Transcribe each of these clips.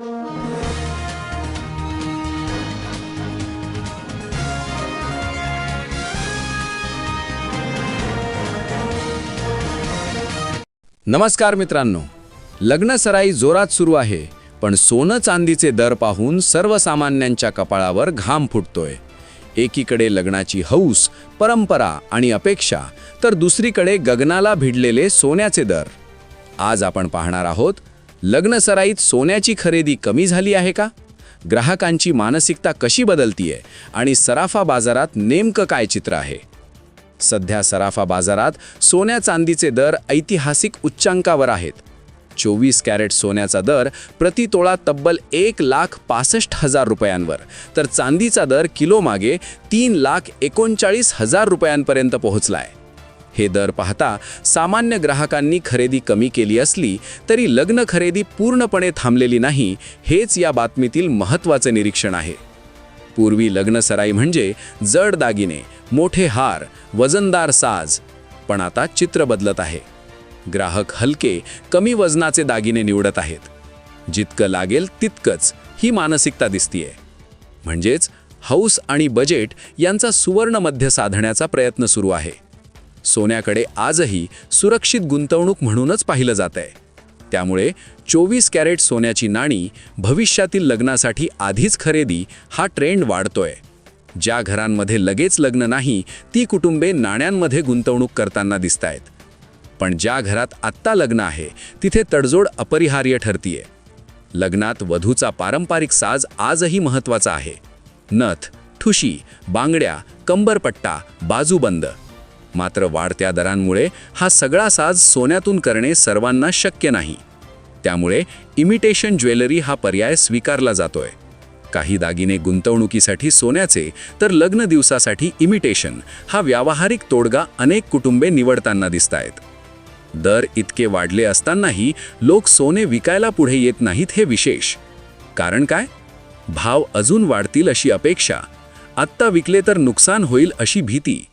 नमस्कार मित्रांनो. लग्नसराई जोरात सुरू आहे पण सोनं चांदीचे दर पाहून सर्वसामान्यांच्या कपाळावर घाम फुटतोय. एकीकडे लग्नाची हौस परंपरा आणि अपेक्षा तर दुसरीकडे गगनाला भिडलेले सोन्याचे दर. आज आपण पाहणार आहोत लग्नसराईत सोन्याची खरेदी कमी झाली आहे का? ग्राहकांची मानसिकता कशी बदलतीये? आणि सराफा बाजारात नेमकं काय चित्र आहे? सध्या सराफा बाजारात सोन्या चांदीचे दर ऐतिहासिक उच्चांकावर आहेत. चोवीस कॅरेट सोन्याचा दर प्रति तोळा तब्बल एक लाख पासष्ट हजार रुपयांवर. तर चांदीचा दर किलोमागे तीन लाख एकोणचाळीस हजार रुपयांपर्यंत पोहोचलाय. हे दर पाहता सामान्य ग्राहकांनी खरेदी कमी केली असली तरी लग्न खरेदी पूर्णपणे थांबलेली नाही हेच या बातमीतील महत्त्वाचं निरीक्षण आहे. पूर्वी लग्नसराई म्हणजे जड दागिने मोठे हार वजनदार साज पण आता चित्र बदलत आहे. ग्राहक हलके कमी वजनाचे दागिने निवडत आहेत. जितकं लागेल तितकंच ही मानसिकता दिसतीये. म्हणजेच हौस आणि बजेट यांचा सुवर्ण मध्य साधण्याचा प्रयत्न सुरू आहे. सोन्याकडे आजही सुरक्षित गुंतवणूक म्हणूनच पाहिलं जात आहे त्यामुळे चोवीस कॅरेट सोन्याची नाणी भविष्यातील लग्नासाठी आधीच खरेदी हा ट्रेंड वाढतोय. ज्या घरांमध्ये लगेच लग्न नाही ती कुटुंबे नाण्यांमध्ये गुंतवणूक करताना दिसतायत. पण ज्या घरात आत्ता लग्न आहे तिथे तडजोड अपरिहार्य ठरतीये. लग्नात वधूचा पारंपरिक साज आजही महत्त्वाचा आहे. नथ ठुशी बांगड्या कंबरपट्टा बाजूबंद मात्र वाढत्या दरांमुळे हा सगळा साज सोन्यातून करणे सर्वांना शक्य नाही. त्यामुळे इमिटेशन ज्वेलरी हा पर्याय स्वीकारला जातोय. काही दागिने गुंतवणुकीसाठी सोन्याचे तर लग्न दिवसासाठी इमिटेशन हा व्यावहारिक तोडगा अनेक कुटुंबे निवडताना दिसतायत. दर इतके वाढले असतानाही लोक सोने विकायला पुढे येत नाहीत हे विशेष. कारण काय? भाव अजून वाढतील अशी अपेक्षा. आत्ता विकले तर नुकसान होईल अशी भीती.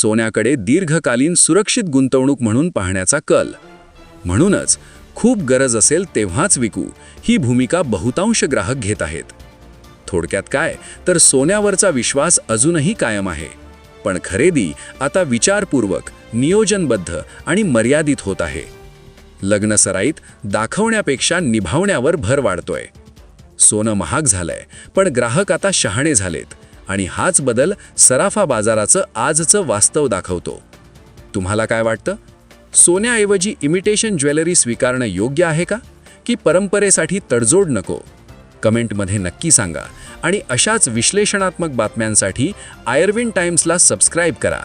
सोन्याकडे दीर्घकालीन सुरक्षित गुंतवणूक म्हणून पाहण्याचा कल. म्हणूनच खूप गरज असेल तेव्हाच विकू ही भूमिका बहुतांश ग्राहक घेत आहेत. थोडक्यात काय तर सोन्यावरचा विश्वास अजूनही कायम आहे. पण खरेदी आता विचारपूर्वक नियोजनबद्ध आणि मर्यादित होत आहे. लग्नसराईत दाखवण्यापेक्षा निभावण्यावर भर वाढतोय. सोनं महाग झालंय पण ग्राहक आता शहाणे झालेत. आणि हाच बदल सराफा बाजाराचं आजचं वास्तव दाखवतो. तुम्हाला काय वाटतं? सोन्याऐवजी इमिटेशन ज्वेलरी स्वीकारणं योग्य आहे का? की परंपरेसाठी तडजोड नको? कमेंटमध्ये नक्की सांगा आणि अशाच विश्लेषणात्मक बातम्यांसाठी आयर्विन टाइम्सला सबस्क्राईब करा.